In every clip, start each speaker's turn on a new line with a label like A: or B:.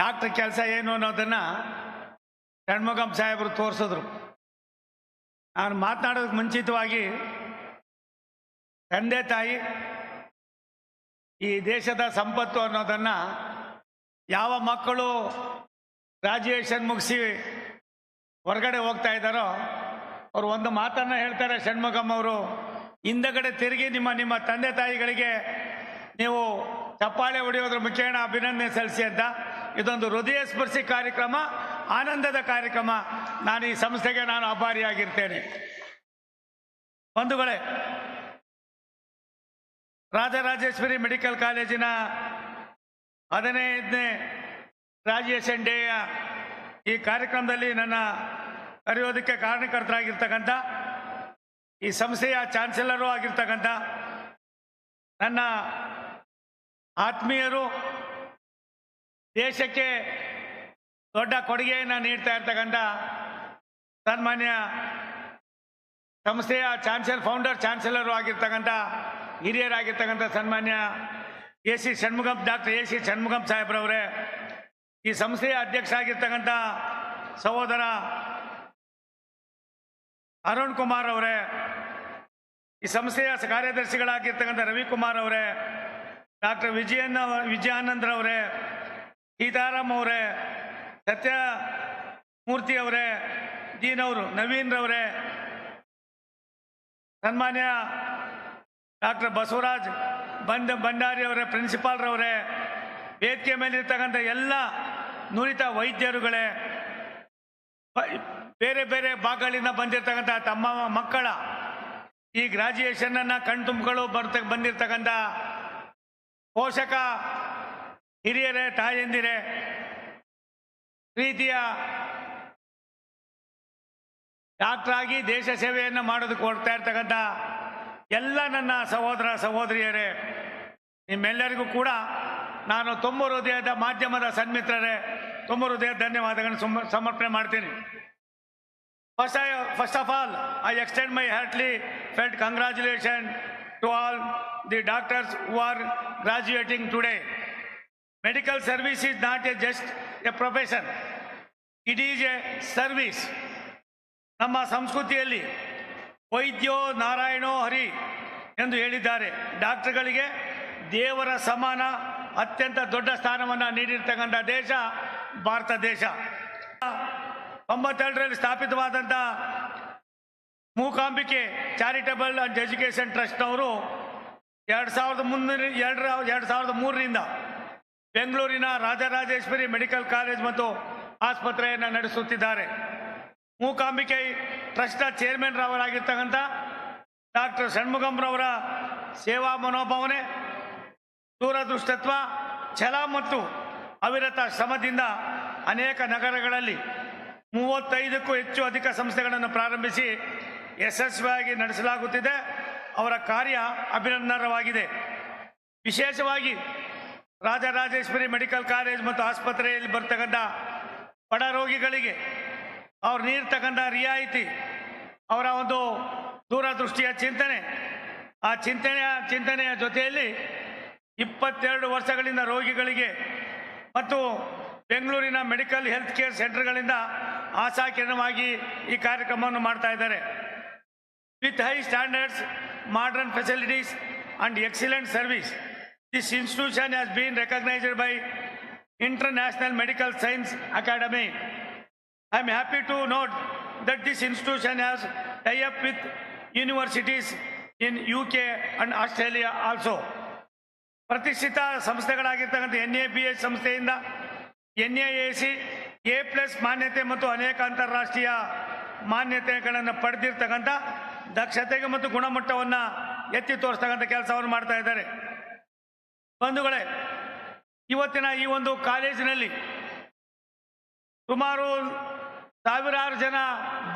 A: Doctor ಕೆಲಸ ಏನು ಅನ್ನೋದನ್ನ ಷಣ್ಮುಖಂ ಸಾಹೇಬರು ತೋರಿಸಿದ್ರು. ನಾನು ಮಾತನಾಡೋದಕ್ಕೆ ಮುಂಚಿತವಾಗಿ ತಂದೆ ತಾಯಿ ಈ ದೇಶದ ಸಂಪತ್ತು ಅನ್ನೋದನ್ನ ಯಾವ ಮಕ್ಕಳು ಗ್ರಾಜ್ಯುಯೇಷನ್ ಮುಗಿಸಿ ಹೊರಗಡೆ ಹೋಗ್ತಾ ಇದ್ದಾರೋ ಅವ್ರು ಒಂದು ಮಾತನ್ನು ಹೇಳ್ತಾರೆ ಷಣ್ಮುಖಂ ಅವರು, ಹಿಂದಗಡೆ ತಿರುಗಿ ನಿಮ್ಮ ನಿಮ್ಮ ತಂದೆ ತಾಯಿಗಳಿಗೆ ನೀವು ಚಪ್ಪಾಳೆ ಹೊಡೆಯೋದ್ರ ಮುಖೇಣ ಅಭಿನಂದನೆ ಸಲ್ಲಿಸಿ ಅಂತ. ಇದೊಂದು ಹೃದಯ ಸ್ಪರ್ಶಿ ಕಾರ್ಯಕ್ರಮ, ಆನಂದದ ಕಾರ್ಯಕ್ರಮ. ನಾನು ಈ ಸಂಸ್ಥೆಗೆ ನಾನು ಆಭಾರಿಯಾಗಿರ್ತೇನೆ. ಬಂಧುಗಳೇ, ರಾಜರಾಜೇಶ್ವರಿ ಮೆಡಿಕಲ್ ಕಾಲೇಜಿನ ಹದಿನೈದನೇ ಗ್ರಾಜುಯೇಷನ್ ಡೇಯ ಈ ಕಾರ್ಯಕ್ರಮದಲ್ಲಿ ನನ್ನ ಕರೆಯೋದಕ್ಕೆ ಕಾರಣಕರ್ತರಾಗಿರ್ತಕ್ಕಂಥ, ಈ ಸಂಸ್ಥೆಯ ಚಾನ್ಸಲರು ಆಗಿರ್ತಕ್ಕಂಥ ನನ್ನ ಆತ್ಮೀಯರು ದೇಶಕ್ಕೆ ದೊಡ್ಡ ಕೊಡುಗೆಯನ್ನು ನೀಡ್ತಾ ಇರ್ತಕ್ಕಂಥ ಸನ್ಮಾನ್ಯ ಸಂಸ್ಥೆಯ ಚಾನ್ಸಲ್ ಫೌಂಡರ್ ಚಾನ್ಸಲರು ಆಗಿರ್ತಕ್ಕಂಥ ಹಿರಿಯರಾಗಿರ್ತಕ್ಕಂಥ ಸನ್ಮಾನ್ಯ A C Shanmukham doctor A C Shanmugam ಸಾಹೇಬ್ರವರೇ, ಈ ಸಂಸ್ಥೆಯ ಅಧ್ಯಕ್ಷ ಆಗಿರ್ತಕ್ಕಂಥ ಸಹೋದರ ಅರುಣ್ ಕುಮಾರ್ ಅವರೇ, ಈ ಸಂಸ್ಥೆಯ ಕಾರ್ಯದರ್ಶಿಗಳಾಗಿರ್ತಕ್ಕಂಥ ರವಿಕುಮಾರ್ ಅವರೇ, ಡಾಕ್ಟರ್ ವಿಜಯನ್ ವಿಜಯಾನಂದ್ರವರೇ ಸೀತಾರಾಮ್ ಅವರೇ ಸತ್ಯ ಮೂರ್ತಿ ಅವರೇ ಜೀನವರು ಅವರು, ನವೀನ್ ರವರೇ ಸನ್ಮಾನ್ಯ ಡಾಕ್ಟರ್ ಬಸವರಾಜ್ ಬಂದ ಭಂಡಾರಿ ಅವರೇ, ಪ್ರಿನ್ಸಿಪಾಲ್ ರವರೇ ವೇದಿಕೆ ಮೇಲಿರ್ತಕ್ಕಂಥ ಎಲ್ಲ ನುರಿತ ವೈದ್ಯರುಗಳೇ, ಬೇರೆ ಬೇರೆ ಭಾಗಗಳಿಂದ ಬಂದಿರತಕ್ಕಂಥ ತಮ್ಮ ಮಕ್ಕಳ ಈ ಗ್ರಾಜ್ಯುಯೇಷನ್ ಅನ್ನ ಕಣ್ತುಂಬಿಗಳು ಬರ್ತ ಬಂದಿರತಕ್ಕಂಥ ಪೋಷಕ ಹಿರಿಯರೇ, ತಾಯಂದಿರೇ, ಪ್ರೀತಿಯ ಡಾಕ್ಟರ್ ಆಗಿ ದೇಶ ಸೇವೆಯನ್ನು ಮಾಡೋದಕ್ಕೆ ಕೊಡ್ತಾ ಇರ್ತಕ್ಕಂಥ ಎಲ್ಲ ನನ್ನ ಸಹೋದರ ಸಹೋದರಿಯರೇ, ನಿಮ್ಮೆಲ್ಲರಿಗೂ ಕೂಡ ನಾನು ತುಂಬ ಹೃದಯದ ಮಾಧ್ಯಮದ ಸನ್ಮಿತ್ರರೇ ತುಂಬ ಹೃದಯ ಧನ್ಯವಾದಗಳನ್ನು ಸುಮ- ಸಮರ್ಪಣೆ ಮಾಡ್ತೀನಿ first I first of all I extend my heartily felt congratulation to all the doctors who are graduating today. Medical service is not a just a profession. It is a service. ನಮ್ಮ ಸಂಸ್ಕೃತಿಯಲ್ಲಿ ವೈದ್ಯೋ ನಾರಾಯಣೋ ಹರಿ ಎಂದು ಹೇಳಿದ್ದಾರೆ ಡಾಕ್ಟರ್ಗಳಿಗೆ ದೇವರ ಸಮಾನ ಅತ್ಯಂತ ದೊಡ್ಡ ಸ್ಥಾನವನ್ನು ನೀಡಿರ್ತಕ್ಕಂಥ ದೇಶ ಭಾರತ ದೇಶ ತೊಂಬತ್ತೆರಡರಲ್ಲಿ ಸ್ಥಾಪಿತವಾದಂಥ ಮೂಕಾಂಬಿಕೆ ಚಾರಿಟಬಲ್ ಆ್ಯಂಡ್ ಎಜುಕೇಷನ್ ಟ್ರಸ್ಟ್ನವರು ಎರಡು ಸಾವಿರದ ಮುನ್ನೂರ ಎರಡರ, ಎರಡು ಸಾವಿರದ ಮೂರರಿಂದ ಬೆಂಗಳೂರಿನ ರಾಜರಾಜೇಶ್ವರಿ ಮೆಡಿಕಲ್ ಕಾಲೇಜ್ ಮತ್ತು ಆಸ್ಪತ್ರೆಯನ್ನು ನಡೆಸುತ್ತಿದ್ದಾರೆ. ಮೂಕಾಂಬಿಕೆ ಟ್ರಸ್ಟ್ನ ಚೇರ್ಮನ್ ರವರಾಗಿರ್ತಕ್ಕಂಥ ಡಾಕ್ಟರ್ ಷಣ್ಮುಖಂರವರ ಸೇವಾ ಮನೋಭಾವನೆ, ದೂರದೃಷ್ಟತ್ವ, ಛಲ ಮತ್ತು ಅವಿರತ ಶ್ರಮದಿಂದ ಅನೇಕ ನಗರಗಳಲ್ಲಿ ಮೂವತ್ತೈದಕ್ಕೂ ಹೆಚ್ಚು ಅಧಿಕ ಸಂಸ್ಥೆಗಳನ್ನು ಪ್ರಾರಂಭಿಸಿ ಯಶಸ್ವಿಯಾಗಿ ನಡೆಸಲಾಗುತ್ತಿದೆ. ಅವರ ಕಾರ್ಯ ಅಭಿನಂದನವಾಗಿದೆ ವಿಶೇಷವಾಗಿ ರಾಜರಾಜೇಶ್ವರಿ ಮೆಡಿಕಲ್ ಕಾಲೇಜ್ ಮತ್ತು ಆಸ್ಪತ್ರೆಯಲ್ಲಿ ಬರ್ತಕ್ಕಂಥ ಬಡ ರೋಗಿಗಳಿಗೆ ಅವ್ರು ನೀಡ್ತಕ್ಕಂಥ ರಿಯಾಯಿತಿ, ಅವರ ಒಂದು ದೂರದೃಷ್ಟಿಯ ಚಿಂತನೆ. ಆ ಚಿಂತನೆಯ ಚಿಂತನೆಯ ಜೊತೆಯಲ್ಲಿ ಇಪ್ಪತ್ತೆರಡು ವರ್ಷಗಳಿಂದ ರೋಗಿಗಳಿಗೆ ಮತ್ತು ಬೆಂಗಳೂರಿನ ಮೆಡಿಕಲ್ ಹೆಲ್ತ್ ಕೇರ್ ಸೆಂಟರ್ಗಳಿಂದ ಆಶಾಕಿರಣವಾಗಿ ಈ ಕಾರ್ಯಕ್ರಮವನ್ನು ಮಾಡ್ತಾ ಇದ್ದಾರೆ. With high standards, modern facilities and excellent service. This institution has been recognised by international medical science academy I am happy to note that this institution has tie up with universities in UK and Australia also. ಪ್ರತಿಷ್ಠಿತ ಸಂಸ್ಥೆಗಳಾಗಿರ್ತಕ್ಕಂಥ N A B S ಸಂಸ್ಥೆಯಿಂದ N A A C A plus ಮಾನ್ಯತೆ ಮತ್ತು ಅನೇಕ ಅಂತಾರಾಷ್ಟ್ರೀಯ ಮಾನ್ಯತೆಗಳನ್ನು ಪಡೆದಿರ್ತಕ್ಕಂಥ ದಕ್ಷತೆಗೆ ಮತ್ತು ಗುಣಮಟ್ಟವನ್ನು ಎತ್ತಿ ತೋರಿಸ್ತಕ್ಕಂಥ ಕೆಲಸವನ್ನು ಮಾಡ್ತಾ ಇದ್ದಾರೆ ಬಂಧುಗಳೇ, ಇವತ್ತಿನ ಈ ಒಂದು ಕಾಲೇಜಿನಲ್ಲಿ ಸುಮಾರು ಸಾವಿರಾರು ಜನ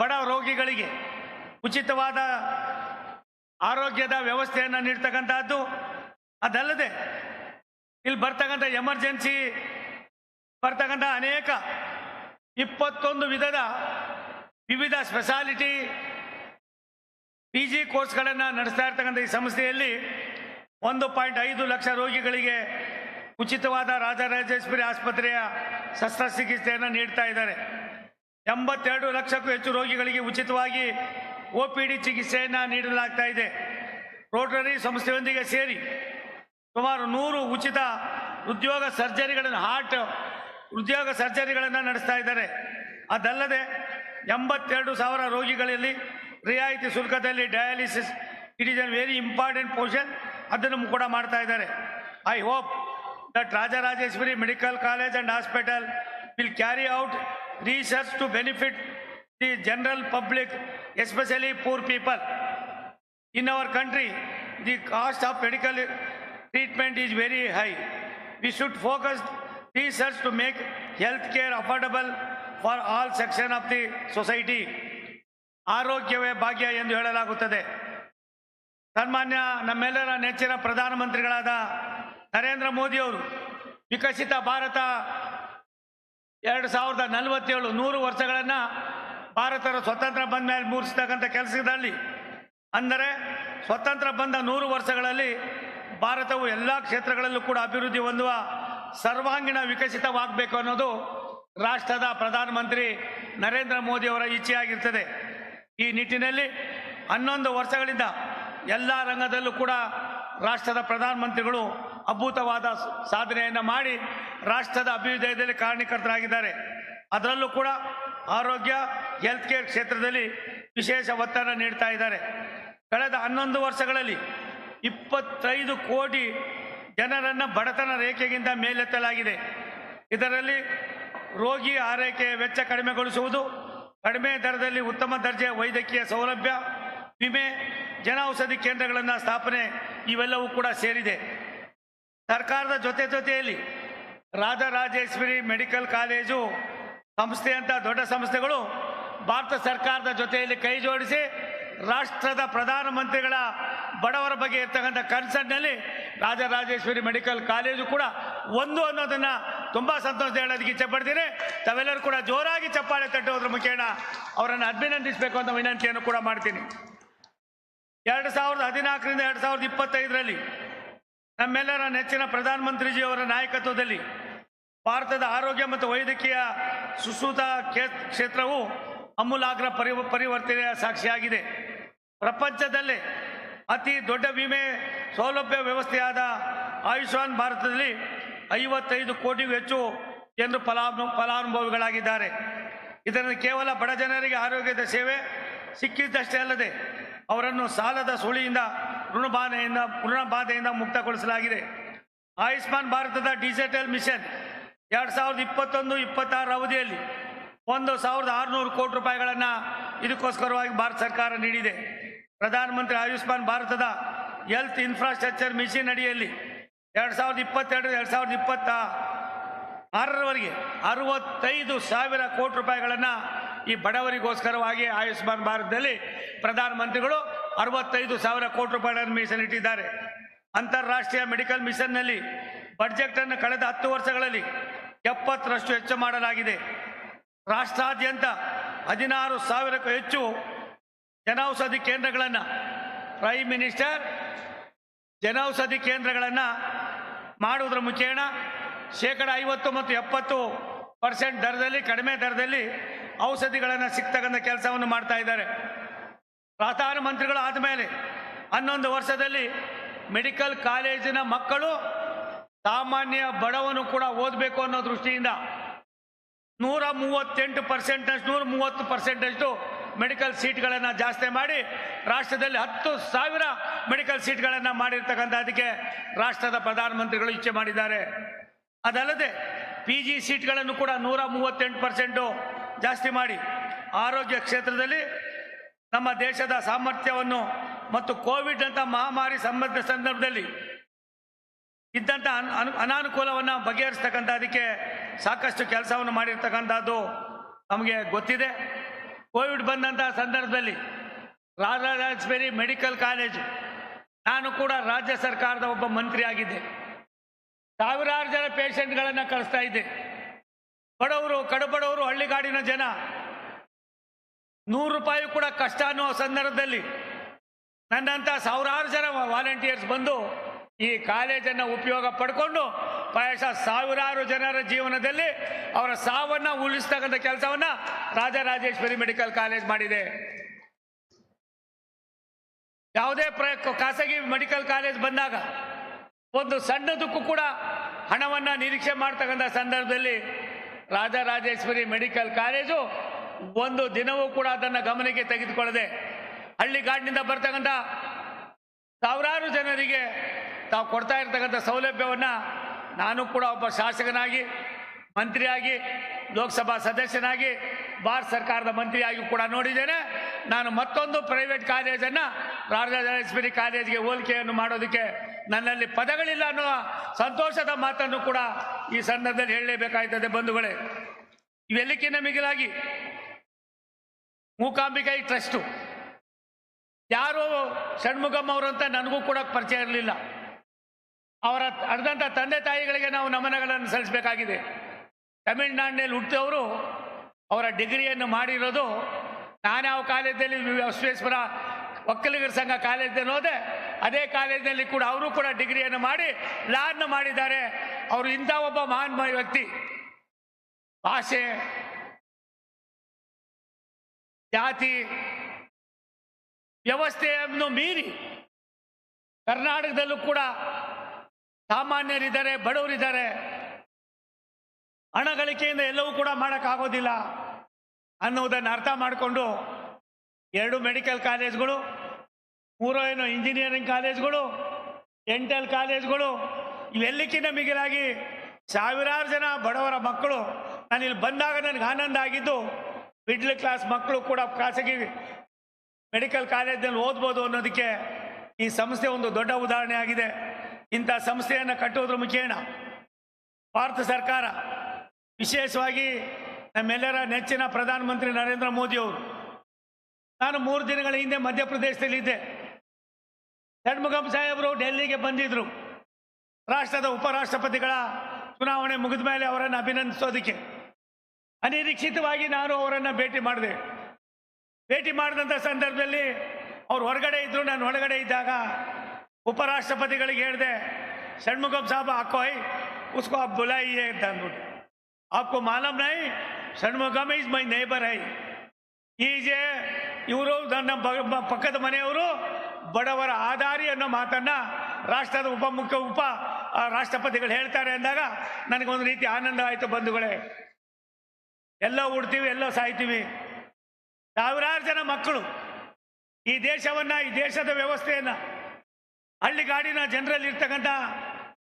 A: ಬಡ ರೋಗಿಗಳಿಗೆ ಉಚಿತವಾದ ಆರೋಗ್ಯದ ವ್ಯವಸ್ಥೆಯನ್ನು ನೀಡ್ತಕ್ಕಂಥದ್ದು ಅದಲ್ಲದೆ, ಇಲ್ಲಿ ಬರ್ತಕ್ಕಂಥ ಎಮರ್ಜೆನ್ಸಿ ಬರ್ತಕ್ಕಂಥ ಅನೇಕ ಇಪ್ಪತ್ತೊಂದು ವಿಧದ ವಿವಿಧ ಸ್ಪೆಷಾಲಿಟಿ, ಪಿ ಜಿ ಕೋರ್ಸ್ಗಳನ್ನು ನಡೆಸ್ತಾ ಇರ್ತಕ್ಕಂಥ ಈ ಸಂಸ್ಥೆಯಲ್ಲಿ ಒಂದು ಪಾಯಿಂಟ್ ಐದು ಲಕ್ಷ ರೋಗಿಗಳಿಗೆ ಉಚಿತವಾದ ರಾಜರಾಜೇಶ್ವರಿ ಆಸ್ಪತ್ರೆಯ ಶಸ್ತ್ರಚಿಕಿತ್ಸೆಯನ್ನು ನೀಡ್ತಾ ಇದ್ದಾರೆ. ಎಂಬತ್ತೆರಡು ಲಕ್ಷಕ್ಕೂ ಹೆಚ್ಚು ರೋಗಿಗಳಿಗೆ ಉಚಿತವಾಗಿ ಒ ಪಿ ಡಿ ಚಿಕಿತ್ಸೆಯನ್ನು ನೀಡಲಾಗ್ತಾ ಇದೆ. ರೋಟರಿ ಸಂಸ್ಥೆಯೊಂದಿಗೆ ಸೇರಿ ಸುಮಾರು ನೂರು ಉಚಿತ ಉದ್ಯೋಗ ಸರ್ಜರಿಗಳನ್ನು, ಹಾರ್ಟ್ ಉದ್ಯೋಗ ಸರ್ಜರಿಗಳನ್ನು ನಡೆಸ್ತಾ ಇದ್ದಾರೆ. ಅದಲ್ಲದೆ ಎಂಬತ್ತೆರಡು ಸಾವಿರ ರೋಗಿಗಳಲ್ಲಿ ರಿಯಾಯಿತಿ ಶುಲ್ಕದಲ್ಲಿ dialysis, it is an very important portion. ಅದನ್ನು ಕೂಡ ಮಾಡ್ತಾ ಇದ್ದಾರೆ. I hope that Rajarajeshwari medical college and hospital will carry out research to benefit the general public especially poor people in our country the cost of medical treatment is very high we should focus research to make health care affordable for all section of the society ಆರೋಗ್ಯವೇ ಭಾಗ್ಯ ಎಂದು ಹೇಳಲಾಗುತ್ತದೆ. ಸನ್ಮಾನ್ಯ ನಮ್ಮೆಲ್ಲರ ನೆಚ್ಚಿನ ಪ್ರಧಾನಮಂತ್ರಿಗಳಾದ ನರೇಂದ್ರ ಮೋದಿ ಅವರು ವಿಕಸಿತ ಭಾರತ ಎರಡು ಸಾವಿರದ ನಲವತ್ತೇಳು ನೂರು ವರ್ಷಗಳನ್ನು ಭಾರತದ ಸ್ವತಂತ್ರ ಬಂದ ಮೇಲೆ ಮೂಡಿಸ್ತಕ್ಕಂಥ ಕೆಲಸದಲ್ಲಿ. ಅಂದರೆ ಸ್ವತಂತ್ರ ಬಂದ ನೂರು ವರ್ಷಗಳಲ್ಲಿ ಭಾರತವು ಎಲ್ಲ ಕ್ಷೇತ್ರಗಳಲ್ಲೂ ಕೂಡ ಅಭಿವೃದ್ಧಿ ಹೊಂದುವ ಸರ್ವಾಂಗೀಣ ವಿಕಸಿತವಾಗಬೇಕು ಅನ್ನೋದು ರಾಷ್ಟ್ರದ ಪ್ರಧಾನಮಂತ್ರಿ ನರೇಂದ್ರ ಮೋದಿ ಅವರ ಇಚ್ಛೆಯಾಗಿರ್ತದೆ. ಈ ನಿಟ್ಟಿನಲ್ಲಿ ಹನ್ನೊಂದು ವರ್ಷಗಳಿಂದ ಎಲ್ಲ ರಂಗದಲ್ಲೂ ಕೂಡ ರಾಷ್ಟ್ರದ ಪ್ರಧಾನಮಂತ್ರಿಗಳು ಅದ್ಭುತವಾದ ಸಾಧನೆಯನ್ನು ಮಾಡಿ ರಾಷ್ಟ್ರದ ಅಭ್ಯುದಯದಲ್ಲಿ ಕಾರಣೀಕರ್ತರಾಗಿದ್ದಾರೆ ಅದರಲ್ಲೂ ಕೂಡ ಆರೋಗ್ಯ ಹೆಲ್ತ್ ಕೇರ್ ಕ್ಷೇತ್ರದಲ್ಲಿ ವಿಶೇಷ ಒತ್ತಡ ನೀಡ್ತಾ ಇದ್ದಾರೆ. ಕಳೆದ ಹನ್ನೊಂದು ವರ್ಷಗಳಲ್ಲಿ ಇಪ್ಪತ್ತೈದು ಕೋಟಿ ಜನರನ್ನು ಬಡತನ ರೇಖೆಗಿಂತ ಮೇಲೆತ್ತಲಾಗಿದೆ. ಇದರಲ್ಲಿ ರೋಗಿ ಆರೈಕೆ ವೆಚ್ಚ ಕಡಿಮೆಗೊಳಿಸುವುದು, ಕಡಿಮೆ ದರದಲ್ಲಿ ಉತ್ತಮ ದರ್ಜೆಯ ವೈದ್ಯಕೀಯ ಸೌಲಭ್ಯ ವಿಮೆ, ಜನೌಷಧಿ ಕೇಂದ್ರಗಳನ್ನು ಸ್ಥಾಪನೆ ಇವೆಲ್ಲವೂ ಕೂಡ ಸೇರಿದೆ. ಸರ್ಕಾರದ ಜೊತೆ ಜೊತೆಯಲ್ಲಿ ರಾಜರಾಜೇಶ್ವರಿ ಮೆಡಿಕಲ್ ಕಾಲೇಜು ಸಂಸ್ಥೆಯಂಥ ದೊಡ್ಡ ಸಂಸ್ಥೆಗಳು ಭಾರತ ಸರ್ಕಾರದ ಜೊತೆಯಲ್ಲಿ ಕೈ ಜೋಡಿಸಿ ರಾಷ್ಟ್ರದ ಪ್ರಧಾನಮಂತ್ರಿಗಳ ಬಡವರ ಬಗ್ಗೆ ಇರ್ತಕ್ಕಂಥ ಕನ್ಸರ್ನಲ್ಲಿ ರಾಜರಾಜೇಶ್ವರಿ ಮೆಡಿಕಲ್ ಕಾಲೇಜು ಕೂಡ ಒಂದು ಅನ್ನೋದನ್ನ ತುಂಬಾ ಸಂತೋಷ ಹೇಳೋದಕ್ಕೆ ಇಚ್ಛೆ ಪಡ್ತೀನಿ. ತಾವೆಲ್ಲರೂ ಕೂಡ ಜೋರಾಗಿ ಚಪ್ಪಾಳೆ ತಟ್ಟುವುದ್ರ ಮುಖೇನ ಅವರನ್ನು ಅಭಿನಂದಿಸಬೇಕು ಅಂತ ವಿನಂತಿಯನ್ನು ಕೂಡ ಮಾಡ್ತೀನಿ. ಎರಡು ಸಾವಿರದ ಹದಿನಾಲ್ಕರಿಂದ ಎರಡು ಸಾವಿರದ ಇಪ್ಪತ್ತೈದರಲ್ಲಿ ನಮ್ಮೆಲ್ಲರ ನೆಚ್ಚಿನ ಪ್ರಧಾನಮಂತ್ರಿಜಿಯವರ ನಾಯಕತ್ವದಲ್ಲಿ ಭಾರತದ ಆರೋಗ್ಯ ಮತ್ತು ವೈದ್ಯಕೀಯ ಸುಸೂತ ಕ್ಷೇತ್ರವು ಅಮೂಲಾಗ್ರ ಪರಿ ಪರಿವರ್ತನೆಯ ಸಾಕ್ಷಿಯಾಗಿದೆ. ಪ್ರಪಂಚದಲ್ಲೇ ಅತಿ ದೊಡ್ಡ ವಿಮೆ ಸೌಲಭ್ಯ ವ್ಯವಸ್ಥೆಯಾದ ಆಯುಷ್ಮಾನ್ ಭಾರತದಲ್ಲಿ ಐವತ್ತೈದು ಕೋಟಿಗೂ ಹೆಚ್ಚು ಜನರು ಫಲಾನು ಫಲಾನುಭವಿಗಳಾಗಿದ್ದಾರೆ. ಇದನ್ನು ಕೇವಲ ಬಡ ಜನರಿಗೆ ಆರೋಗ್ಯದ ಸೇವೆ ಸಿಕ್ಕಿದ್ದಷ್ಟೇ ಅಲ್ಲದೆ ಅವರನ್ನು ಸಾಲದ ಸುಳಿಯಿಂದ, ಋಣಬಾಧೆಯಿಂದ ಋಣಬಾಧೆಯಿಂದ ಮುಕ್ತಗೊಳಿಸಲಾಗಿದೆ. ಆಯುಷ್ಮಾನ್ ಭಾರತದ ಡಿಜಿಟಲ್ ಮಿಷನ್ ಎರಡು ಸಾವಿರದ ಇಪ್ಪತ್ತೊಂದು ಇಪ್ಪತ್ತಾರರ ಅವಧಿಯಲ್ಲಿ ಒಂದು ಸಾವಿರದ ಆರುನೂರು ಕೋಟಿ ರೂಪಾಯಿಗಳನ್ನು ಇದಕ್ಕೋಸ್ಕರವಾಗಿ ಭಾರತ ಸರ್ಕಾರ ನೀಡಿದೆ. ಪ್ರಧಾನಮಂತ್ರಿ ಆಯುಷ್ಮಾನ್ ಭಾರತದ ಹೆಲ್ತ್ ಇನ್ಫ್ರಾಸ್ಟ್ರಕ್ಚರ್ ಮಿಷನ್ ಅಡಿಯಲ್ಲಿ ಎರಡು ಸಾವಿರದ ಇಪ್ಪತ್ತೆರಡು ಎರಡು ಸಾವಿರದ ಇಪ್ಪತ್ತ ಆರರವರೆಗೆ ಅರವತ್ತೈದು ಸಾವಿರ ಕೋಟಿ ರೂಪಾಯಿಗಳನ್ನು ಈ ಬಡವರಿಗೋಸ್ಕರವಾಗಿ ಆಯುಷ್ಮಾನ್ ಭಾರತದಲ್ಲಿ ಪ್ರಧಾನಮಂತ್ರಿಗಳು ಅರವತ್ತೈದು ಸಾವಿರ ಕೋಟಿ ರೂಪಾಯಿಗಳನ್ನು ಮೀಸಲಿಟ್ಟಿದ್ದಾರೆ ಅಂತಾರಾಷ್ಟ್ರೀಯ ಮೆಡಿಕಲ್ ಮಿಷನ್ನಲ್ಲಿ ಬಡ್ಜೆಟ್ ಅನ್ನು ಕಳೆದ ಹತ್ತು ವರ್ಷಗಳಲ್ಲಿ ಎಪ್ಪತ್ತರಷ್ಟು ಹೆಚ್ಚು ಮಾಡಲಾಗಿದೆ. ರಾಷ್ಟ್ರಾದ್ಯಂತ ಹದಿನಾರು ಸಾವಿರಕ್ಕೂ ಹೆಚ್ಚು ಜನೌಷಧಿ ಕೇಂದ್ರಗಳನ್ನು ಪ್ರೈಮ್ ಮಿನಿಸ್ಟರ್ ಜನೌಷಧಿ ಕೇಂದ್ರಗಳನ್ನು ಮಾಡುವುದರ ಮುಖೇನ ಶೇಕಡ ಐವತ್ತು ಮತ್ತು ಎಪ್ಪತ್ತು ಪರ್ಸೆಂಟ್ ದರದಲ್ಲಿ ಕಡಿಮೆ ದರದಲ್ಲಿ ಔಷಧಿಗಳನ್ನು ಸಿಗ್ತಕ್ಕಂಥ ಕೆಲಸವನ್ನು ಮಾಡ್ತಾ ಇದ್ದಾರೆ. ಪ್ರಧಾನಮಂತ್ರಿಗಳು ಆದಮೇಲೆ ಹನ್ನೊಂದು ವರ್ಷದಲ್ಲಿ ಮೆಡಿಕಲ್ ಕಾಲೇಜಿನ ಮಕ್ಕಳು ಸಾಮಾನ್ಯ ಬಡವನು ಕೂಡ ಓದಬೇಕು ಅನ್ನೋ ದೃಷ್ಟಿಯಿಂದ ನೂರ ಮೂವತ್ತೆಂಟು ಪರ್ಸೆಂಟಷ್ಟು ನೂರ ಮೂವತ್ತು ಪರ್ಸೆಂಟಷ್ಟು ಮೆಡಿಕಲ್ ಸೀಟ್ಗಳನ್ನು ಜಾಸ್ತಿ ಮಾಡಿ ರಾಷ್ಟ್ರದಲ್ಲಿ ಹತ್ತು ಸಾವಿರ ಮೆಡಿಕಲ್ ಸೀಟ್ಗಳನ್ನು ಮಾಡಿರ್ತಕ್ಕಂಥ ಅದಕ್ಕೆ ರಾಷ್ಟ್ರದ ಪ್ರಧಾನಮಂತ್ರಿಗಳು ಇಚ್ಛೆ ಮಾಡಿದ್ದಾರೆ. ಅದಲ್ಲದೆ ಪಿ ಜಿ ಸೀಟ್ಗಳನ್ನು ಕೂಡ ನೂರ ಮೂವತ್ತೆಂಟು ಪರ್ಸೆಂಟು ಜಾಸ್ತಿ ಮಾಡಿ ಆರೋಗ್ಯ ಕ್ಷೇತ್ರದಲ್ಲಿ ನಮ್ಮ ದೇಶದ ಸಾಮರ್ಥ್ಯವನ್ನು ಮತ್ತು ಕೋವಿಡ್ ಅಂತ ಮಹಾಮಾರಿ ಸಂಬಂಧ ಸಂದರ್ಭದಲ್ಲಿ ಇದ್ದಂಥ ಅನ್- ಅನು- ಅನಾನುಕೂಲವನ್ನು ಬಗೆಹರಿಸ್ತಕ್ಕಂಥ ಅದಕ್ಕೆ ಸಾಕಷ್ಟು ಕೆಲಸವನ್ನು ಮಾಡಿರ್ತಕ್ಕಂಥದ್ದು ನಮಗೆ ಗೊತ್ತಿದೆ. ಕೋವಿಡ್ ಬಂದಂಥ ಸಂದರ್ಭದಲ್ಲಿ ರಾಜರಾಜೇಶ್ವರಿ ಮೆಡಿಕಲ್ ಕಾಲೇಜು, ನಾನು ಕೂಡ ರಾಜ್ಯ ಸರ್ಕಾರದ ಒಬ್ಬ ಮಂತ್ರಿ ಆಗಿದ್ದೆ ಸಾವಿರಾರು ಜನ ಪೇಷಂಟ್ಗಳನ್ನು ಕಳಿಸ್ತಾ ಇದ್ದೆ. ಬಡವರು, ಕಡುಬಡವರು, ಹಳ್ಳಿಗಾಡಿನ ಜನ. ನೂರು ರೂಪಾಯಿ ಕೂಡ ಕಷ್ಟ ಅನ್ನೋ ಸಂದರ್ಭದಲ್ಲಿ ನನ್ನಂತ ಸಾವಿರಾರು ಜನ ವಾಲಂಟಿಯರ್ಸ್ ಬಂದು ಈ ಕಾಲೇಜನ್ನು ಉಪಯೋಗ ಪಡ್ಕೊಂಡು ಪ್ರಾಯಶಃ ಸಾವಿರಾರು ಜನರ ಜೀವನದಲ್ಲಿ ಅವರ ಸಾವನ್ನ ಉಳಿಸ್ತಕ್ಕಂಥ ಕೆಲಸವನ್ನ ರಾಜರಾಜೇಶ್ವರಿ ಮೆಡಿಕಲ್ ಕಾಲೇಜ್ ಮಾಡಿದೆ. ಯಾವುದೇ ಪ್ರಯತ್ನ, ಖಾಸಗಿ ಮೆಡಿಕಲ್ ಕಾಲೇಜ್ ಬಂದಾಗ ಒಂದು ಸಣ್ಣದಕ್ಕೂ ಕೂಡ ಹಣವನ್ನ ನಿರೀಕ್ಷೆ ಮಾಡ್ತಕ್ಕಂಥ ಸಂದರ್ಭದಲ್ಲಿ ರಾಜರಾಜೇಶ್ವರಿ ಮೆಡಿಕಲ್ ಕಾಲೇಜು ಒಂದು ದಿನವೂ ಕೂಡ ಅದನ್ನು ಗಮನಕ್ಕೆ ತೆಗೆದುಕೊಳ್ಳದೆ ಹಳ್ಳಿಗಾಡಿನಿಂದ ಬರ್ತಕ್ಕಂಥ ಸಾವಿರಾರು ಜನರಿಗೆ ತಾವು ಕೊಡ್ತಾ ಇರ್ತಕ್ಕಂಥ ಸೌಲಭ್ಯವನ್ನು ನಾನು ಕೂಡ ಒಬ್ಬ ಶಾಸಕನಾಗಿ, ಮಂತ್ರಿಯಾಗಿ, ಲೋಕಸಭಾ ಸದಸ್ಯನಾಗಿ, ಭಾರತ ಸರ್ಕಾರದ ಮಂತ್ರಿಯಾಗಿ ಕೂಡ ನೋಡಿದ್ದೇನೆ. ನಾನು ಮತ್ತೊಂದು ಪ್ರೈವೇಟ್ ಕಾಲೇಜನ್ನು ರಾಜರಾಜೇಶ್ವರಿ ಕಾಲೇಜ್ಗೆ ಹೋಲಿಕೆಯನ್ನು ಮಾಡೋದಕ್ಕೆ ನನ್ನಲ್ಲಿ ಪದಗಳಿಲ್ಲ ಅನ್ನುವ ಸಂತೋಷದ ಮಾತನ್ನು ಕೂಡ ಈ ಸಂದರ್ಭದಲ್ಲಿ ಹೇಳಲೇಬೇಕಾಯ್ತದೆ ಬಂಧುಗಳೇ. ಇವೆಲ್ಲಕ್ಕಿಂತ ಮಿಗಿಲಾಗಿ? ಮೂಕಾಂಬಿಕೈ ಟ್ರಸ್ಟು. ಯಾರು ಷಣ್ಮುಖಮ್ ಅವರು ಅಂತ ನನಗೂ ಕೂಡ ಪರಿಚಯ ಇರಲಿಲ್ಲ. ಅವರ ಅರ್ಧಂಥ ತಂದೆ ತಾಯಿಗಳಿಗೆ ನಾವು ನಮನಗಳನ್ನು ಸಲ್ಲಿಸಬೇಕಾಗಿದೆ. ತಮಿಳ್ನಾಡಿನಲ್ಲಿ ಹುಟ್ಟಿದವರು ಅವರ ಡಿಗ್ರಿಯನ್ನು ಮಾಡಿರೋದು ನಾನ್ಯಾವ ಕಾಲೇಜಲ್ಲಿ ವಿಶ್ವೇಶ್ವರ ಒಕ್ಕಲಿಗರ ಸಂಘ ಕಾಲೇಜಿನಲ್ಲಿ ಹೋದೆ. ಅದೇ ಕಾಲೇಜಿನಲ್ಲಿ ಕೂಡ ಅವರು ಕೂಡ ಡಿಗ್ರಿಯನ್ನು ಮಾಡಿ ಲಾನ್ ಮಾಡಿದ್ದಾರೆ. ಅವರು ಇಂಥ ಒಬ್ಬ ಮಹಾನ್ ವ್ಯಕ್ತಿ. ಭಾಷೆ, ಜಾತಿ, ವ್ಯವಸ್ಥೆಯನ್ನು ಮೀರಿ ಕರ್ನಾಟಕದಲ್ಲೂ ಕೂಡ ಸಾಮಾನ್ಯರಿದ್ದಾರೆ, ಬಡವರಿದ್ದಾರೆ. ಹಣ ಗಳಿಕೆಯಿಂದ ಎಲ್ಲವೂ ಕೂಡ ಮಾಡೋಕ್ಕಾಗೋದಿಲ್ಲ ಅನ್ನುವುದನ್ನು ಅರ್ಥ ಮಾಡಿಕೊಂಡು ಎರಡು ಮೆಡಿಕಲ್ ಕಾಲೇಜ್ಗಳು ಮೂರು ಏನೋ ಇಂಜಿನಿಯರಿಂಗ್ ಕಾಲೇಜ್ಗಳು ಎಂಟಲ್ ಕಾಲೇಜ್ಗಳು ಇವೆಲ್ಲಕ್ಕಿಂತ ಮಿಗಿಲಾಗಿ ಸಾವಿರಾರು ಜನ ಬಡವರ ಮಕ್ಕಳು ನಾನು ಇಲ್ಲಿ ಬಂದಾಗ ನನಗೆ ಆನಂದ ಆಗಿದ್ದು ಮಿಡ್ಲ್ ಕ್ಲಾಸ್ ಮಕ್ಕಳು ಕೂಡ ಖಾಸಗಿ ಮೆಡಿಕಲ್ ಕಾಲೇಜಿನಲ್ಲಿ ಓದ್ಬೋದು ಅನ್ನೋದಕ್ಕೆ ಈ ಸಂಸ್ಥೆ ಒಂದು ದೊಡ್ಡ ಉದಾಹರಣೆ ಆಗಿದೆ. ಇಂಥ ಸಂಸ್ಥೆಯನ್ನು ಕಟ್ಟುವುದ್ರ ಮುಖೇನ ಭಾರತ ಸರ್ಕಾರ ವಿಶೇಷವಾಗಿ ನಮ್ಮೆಲ್ಲರ ನೆಚ್ಚಿನ ಪ್ರಧಾನಮಂತ್ರಿ ನರೇಂದ್ರ ಮೋದಿ ಅವರು. ನಾನು ಮೂರು ದಿನಗಳ ಹಿಂದೆ ಮಧ್ಯಪ್ರದೇಶದಲ್ಲಿದ್ದೆ. ಷಣ್ಮುಖಂ ಸಾಹೇಬರು ಡೆಲ್ಲಿಗೆ ಬಂದಿದ್ರು. ರಾಷ್ಟ್ರದ ಉಪರಾಷ್ಟ್ರಪತಿಗಳ ಚುನಾವಣೆ ಮುಗಿದ ಮೇಲೆ ಅವರನ್ನು ಅಭಿನಂದಿಸೋದಕ್ಕೆ. ಅನಿರೀಕ್ಷಿತವಾಗಿ ನಾನು ಅವರನ್ನು ಭೇಟಿ ಮಾಡಿದೆ. ಭೇಟಿ ಮಾಡಿದಂಥ ಸಂದರ್ಭದಲ್ಲಿ ಅವ್ರು ಹೊರಗಡೆ ಇದ್ದರು ನಾನು ಹೊರಗಡೆ ಇದ್ದಾಗ ಉಪರಾಷ್ಟ್ರಪತಿಗಳಿಗೆ ಹೇಳಿದೆ, ಷಣ್ಮುಖಂ ಸಾಬ್ ಹಾಕೋಯ್, ಉಸ್ಕೋ ಆ ಬುಲಾಯಿಯೇ ಅಂತ ಅಂದ್ಬಿಟ್ಟು. ಆಪ್ಕೋ ಮಾಲಮ್ ನಾಯಿ Shanmukham is my neighbour I easy, ಇವರು ನನ್ನ ಪಕ್ಕದ ಮನೆಯವರು ಬಡವರ ಆದಾರಿ ಅನ್ನೋ ಮಾತನ್ನ ರಾಷ್ಟ್ರದ ಉಪಮುಖ್ಯ ಉಪ ರಾಷ್ಟ್ರಪತಿಗಳು ಹೇಳ್ತಾರೆ ಅಂದಾಗ ನನಗೊಂದು ರೀತಿ ಆನಂದ ಆಯಿತು ಬಂಧುಗಳೇ. ಎಲ್ಲ ಉಡ್ತೀವಿ, ಎಲ್ಲ ಸಾಯ್ತೀವಿ. ಸಾವಿರಾರು ಜನ ಮಕ್ಕಳು ಈ ದೇಶವನ್ನ, ಈ ದೇಶದ ವ್ಯವಸ್ಥೆಯನ್ನ ಹಳ್ಳಿಗಾಡಿನ ಜನರಲ್ಲಿ ಇರ್ತಕ್ಕಂಥ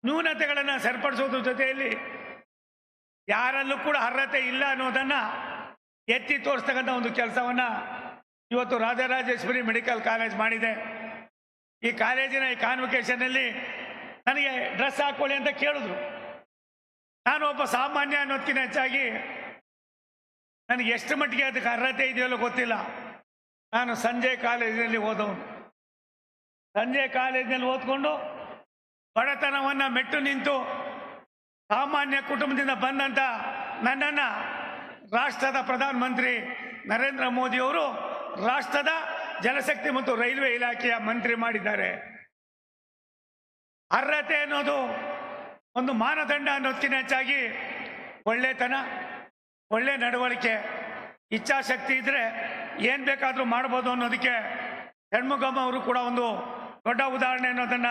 A: ನ್ಯೂನತೆಗಳನ್ನು ಸರಿಪಡಿಸೋದ್ರ ಜೊತೆಯಲ್ಲಿ ಯಾರಲ್ಲೂ ಕೂಡ ಅರ್ಹತೆ ಇಲ್ಲ ಅನ್ನೋದನ್ನು ಎತ್ತಿ ತೋರಿಸ್ತಕ್ಕಂಥ ಒಂದು ಕೆಲಸವನ್ನ ಇವತ್ತು ರಾಜರಾಜೇಶ್ವರಿ ಮೆಡಿಕಲ್ ಕಾಲೇಜ್ ಮಾಡಿದೆ. ಈ ಕಾಲೇಜಿನ, ಈ ಕಾನ್ವೊಕೇಶನ್ನಲ್ಲಿ ನನಗೆ ಡ್ರೆಸ್ ಹಾಕೊಳ್ಳಿ ಅಂತ ಕೇಳಿದ್ರು. ನಾನು ಒಬ್ಬ ಸಾಮಾನ್ಯ ಅನ್ನೋದಕ್ಕಿಂತ ಹೆಚ್ಚಾಗಿ ನನಗೆ ಎಷ್ಟು ಮಟ್ಟಿಗೆ ಅದಕ್ಕೆ ಅರ್ಹತೆ ಇದೆಯಲ್ಲೋ ಗೊತ್ತಿಲ್ಲ. ನಾನು ಸಂಜೆ ಕಾಲೇಜಿನಲ್ಲಿ ಓದವನು. ಸಂಜೆ ಕಾಲೇಜಿನಲ್ಲಿ ಓದ್ಕೊಂಡು ಬಡತನವನ್ನ ಮೆಟ್ಟು ನಿಂತು ಸಾಮಾನ್ಯ ಕುಟುಂಬದಿಂದ ಬಂದಂತ ನನ್ನನ್ನ ರಾಷ್ಟ್ರದ ಪ್ರಧಾನಮಂತ್ರಿ ನರೇಂದ್ರ ಮೋದಿ ಅವರು ರಾಷ್ಟ್ರದ ಜಲಶಕ್ತಿ ಮತ್ತು ರೈಲ್ವೆ ಇಲಾಖೆಯ ಮಂತ್ರಿ ಮಾಡಿದ್ದಾರೆ. ಅರ್ಹತೆ ಅನ್ನೋದು ಒಂದು ಮಾನದಂಡ ಅನ್ನೋದಕ್ಕಿಂತ ಹೆಚ್ಚಾಗಿ ಒಳ್ಳೆತನ, ಒಳ್ಳೆ ನಡವಳಿಕೆ, ಇಚ್ಛಾಶಕ್ತಿ ಇದ್ರೆ ಏನ್ ಬೇಕಾದ್ರೂ ಮಾಡ್ಬೋದು ಅನ್ನೋದಕ್ಕೆ ಷಣ್ಮುಖಮ್ಮ ಅವರು ಕೂಡ ಒಂದು ದೊಡ್ಡ ಉದಾಹರಣೆ ಅನ್ನೋದನ್ನ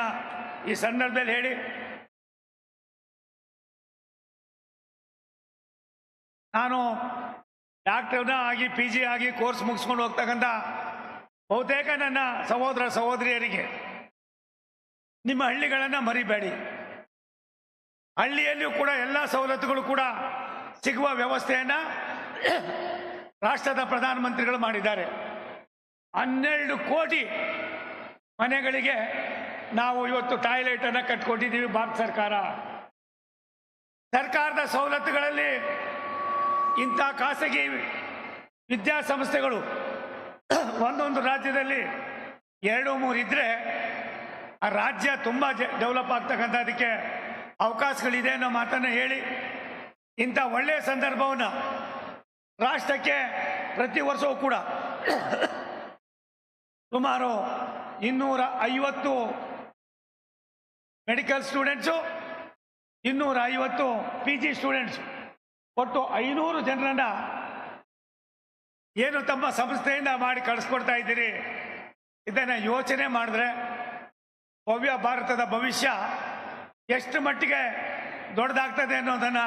A: ಈ ಸಂದರ್ಭದಲ್ಲಿ ಹೇಳಿ. ನಾನು ಡಾಕ್ಟರ್ನ ಆಗಿ ಪಿ ಜಿ ಆಗಿ ಕೋರ್ಸ್ ಮುಗಿಸ್ಕೊಂಡು ಹೋಗ್ತಕ್ಕಂಥ ಬಹುತೇಕ ನನ್ನ ಸಹೋದರ ಸಹೋದರಿಯರಿಗೆ ನಿಮ್ಮ ಹಳ್ಳಿಗಳನ್ನು ಮರಿಬೇಡಿ. ಹಳ್ಳಿಯಲ್ಲಿಯೂ ಕೂಡ ಎಲ್ಲ ಸವಲತ್ತುಗಳು ಕೂಡ ಸಿಗುವ ವ್ಯವಸ್ಥೆಯನ್ನು ರಾಷ್ಟ್ರದ ಪ್ರಧಾನಮಂತ್ರಿಗಳು ಮಾಡಿದ್ದಾರೆ. ಹನ್ನೆರಡು ಕೋಟಿ ಮನೆಗಳಿಗೆ ನಾವು ಇವತ್ತು ಟಾಯ್ಲೆಟ್ ಅನ್ನ ಕಟ್ಕೊಟ್ಟಿದ್ದೀವಿ ಭಾರತ ಸರ್ಕಾರ. ಸರ್ಕಾರದ ಸವಲತ್ತುಗಳಲ್ಲಿ ಇಂಥ ಖಾಸಗಿ ವಿದ್ಯಾಸಂಸ್ಥೆಗಳು ಒಂದೊಂದು ರಾಜ್ಯದಲ್ಲಿ ಎರಡು ಮೂರು ಇದ್ರೆ ಆ ರಾಜ್ಯ ತುಂಬ ಡೆವಲಪ್ ಆಗ್ತಕ್ಕಂಥದಕ್ಕೆ ಅವಕಾಶಗಳಿದೆ ಅನ್ನೋ ಮಾತನ್ನು ಹೇಳಿ ಇಂಥ ಒಳ್ಳೆಯ ಸಂದರ್ಭವನ್ನು ರಾಷ್ಟ್ರಕ್ಕೆ ಪ್ರತಿ ವರ್ಷವೂ ಕೂಡ ಸುಮಾರು ಇನ್ನೂರ ಐವತ್ತು ಮೆಡಿಕಲ್ ಸ್ಟೂಡೆಂಟ್ಸು ಇನ್ನೂರ ಐವತ್ತು ಪಿ ಜಿ ಸ್ಟೂಡೆಂಟ್ಸ್ ಒಟ್ಟು ಐನೂರು ಜನರನ್ನ ಏನು ತಮ್ಮ ಸಂಸ್ಥೆಯಿಂದ ಮಾಡಿ ಕಳಿಸ್ಕೊಡ್ತಾ ಇದ್ದೀರಿ? ಇದನ್ನು ಯೋಚನೆ ಮಾಡಿದ್ರೆ ಭವ್ಯ ಭಾರತದ ಭವಿಷ್ಯ ಎಷ್ಟು ಮಟ್ಟಿಗೆ ದೊಡ್ಡದಾಗ್ತದೆ ಅನ್ನೋದನ್ನು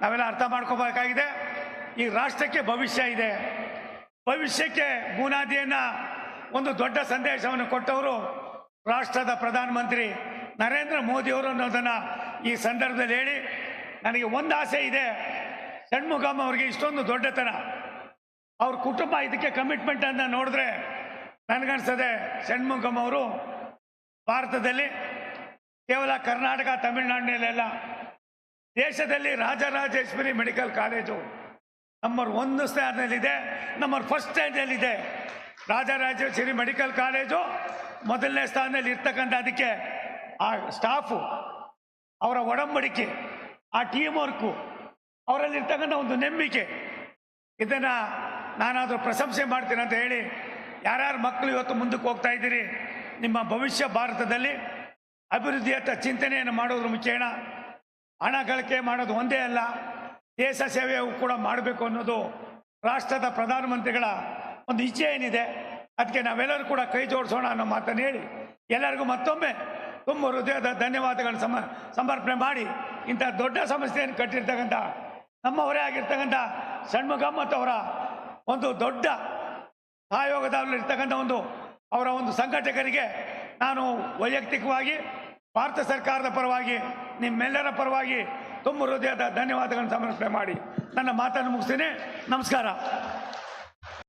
A: ನಾವೆಲ್ಲ ಅರ್ಥ ಮಾಡ್ಕೋಬೇಕಾಗಿದೆ. ಈ ರಾಷ್ಟ್ರಕ್ಕೆ ಭವಿಷ್ಯ ಇದೆ. ಭವಿಷ್ಯಕ್ಕೆ ಬೂನಾದಿಯನ್ನು ಒಂದು ದೊಡ್ಡ ಸಂದೇಶವನ್ನು ಕೊಟ್ಟವರು ರಾಷ್ಟ್ರದ ಪ್ರಧಾನಮಂತ್ರಿ ನರೇಂದ್ರ ಮೋದಿಯವರು ಅನ್ನೋದನ್ನು ಈ ಸಂದರ್ಭದಲ್ಲಿ ಹೇಳಿ ನನಗೆ ಒಂದು ಆಸೆ ಇದೆ. ಷಣ್ಮುಖಮ್ ಅವರಿಗೆ ಇಷ್ಟೊಂದು ದೊಡ್ಡತನ. ಅವ್ರ ಕುಟುಂಬ ಇದಕ್ಕೆ ಕಮಿಟ್ಮೆಂಟ್ ಅಂತ ನೋಡಿದ್ರೆ ನನಗನ್ಸದೆ ಷಣ್ಮುಖಂ ಅವರು ಭಾರತದಲ್ಲಿ ಕೇವಲ ಕರ್ನಾಟಕ, ತಮಿಳುನಾಡಿನಲ್ಲೆಲ್ಲ ದೇಶದಲ್ಲಿ ರಾಜರಾಜೇಶ್ವರಿ ಮೆಡಿಕಲ್ ಕಾಲೇಜು ನಂಬರ್ ಒಂದು ಸ್ಥಾನದಲ್ಲಿದೆ, ನಂಬರ್ ಫಸ್ಟ್ ಸ್ಟ್ಯಾಂಡಲ್ಲಿದೆ ರಾಜರಾಜೇಶ್ವರಿ ಮೆಡಿಕಲ್ ಕಾಲೇಜು ಮೊದಲನೇ ಸ್ಥಾನದಲ್ಲಿ ಇರ್ತಕ್ಕಂಥ ಅದಕ್ಕೆ ಆ ಸ್ಟಾಫು ಅವರ ಒಡಂಬಡಿಕೆ, ಆ ಟೀಮ್ ವರ್ಕು ಅವರಲ್ಲಿರ್ತಕ್ಕಂಥ ಒಂದು ನಂಬಿಕೆ, ಇದನ್ನ ನಾನಾದರೂ ಪ್ರಶಂಸೆ ಮಾಡ್ತೀನಿ ಅಂತ ಹೇಳಿ ಯಾರ್ಯಾರು ಮಕ್ಕಳು ಇವತ್ತು ಮುಂದಕ್ಕೆ ಹೋಗ್ತಾ ಇದ್ದೀರಿ, ನಿಮ್ಮ ಭವಿಷ್ಯ ಭಾರತದಲ್ಲಿ ಅಭಿವೃದ್ಧಿಯತ್ತ ಚಿಂತನೆಯನ್ನು ಮಾಡೋದ್ರ ಮುಖೇನ ಹಣ ಗಳಿಕೆ ಮಾಡೋದು ಒಂದೇ ಅಲ್ಲ, ದೇಶ ಸೇವೆಯು ಕೂಡ ಮಾಡಬೇಕು ಅನ್ನೋದು ರಾಷ್ಟ್ರದ ಪ್ರಧಾನಮಂತ್ರಿಗಳ ಒಂದು ಇಚ್ಛೆ ಏನಿದೆ, ಅದಕ್ಕೆ ನಾವೆಲ್ಲರೂ ಕೂಡ ಕೈ ಜೋಡಿಸೋಣ ಅನ್ನೋ ಮಾತನ್ನು ಹೇಳಿ ಎಲ್ಲರಿಗೂ ಮತ್ತೊಮ್ಮೆ ತುಂಬ ಹೃದಯದ ಧನ್ಯವಾದಗಳನ್ನು ಸಮ, ಸಮರ್ಪಣೆ ಮಾಡಿ ಇಂಥ ದೊಡ್ಡ ಸಮಸ್ಯೆಯನ್ನು ಕಟ್ಟಿರ್ತಕ್ಕಂಥ ನಮ್ಮವರೇ ಆಗಿರ್ತಕ್ಕಂಥ ಷಣ್ಮುಖಂ ಮತ್ತು ಅವರ ಒಂದು ದೊಡ್ಡ ಸಹಯೋಗದಲ್ಲಿ ಇರ್ತಕ್ಕಂಥ ಒಂದು, ಅವರ ಒಂದು ಸಂಘಟಕರಿಗೆ ನಾನು ವೈಯಕ್ತಿಕವಾಗಿ ಭಾರತ ಸರ್ಕಾರದ ಪರವಾಗಿ, ನಿಮ್ಮೆಲ್ಲರ ಪರವಾಗಿ ತುಂಬ ಹೃದಯದ ಧನ್ಯವಾದಗಳನ್ನು ಸಮರ್ಪಣೆ ಮಾಡಿ. ನನ್ನ ಮಾತನ್ನು ಮುಗಿಸ್ತೀನಿ. ನಮಸ್ಕಾರ.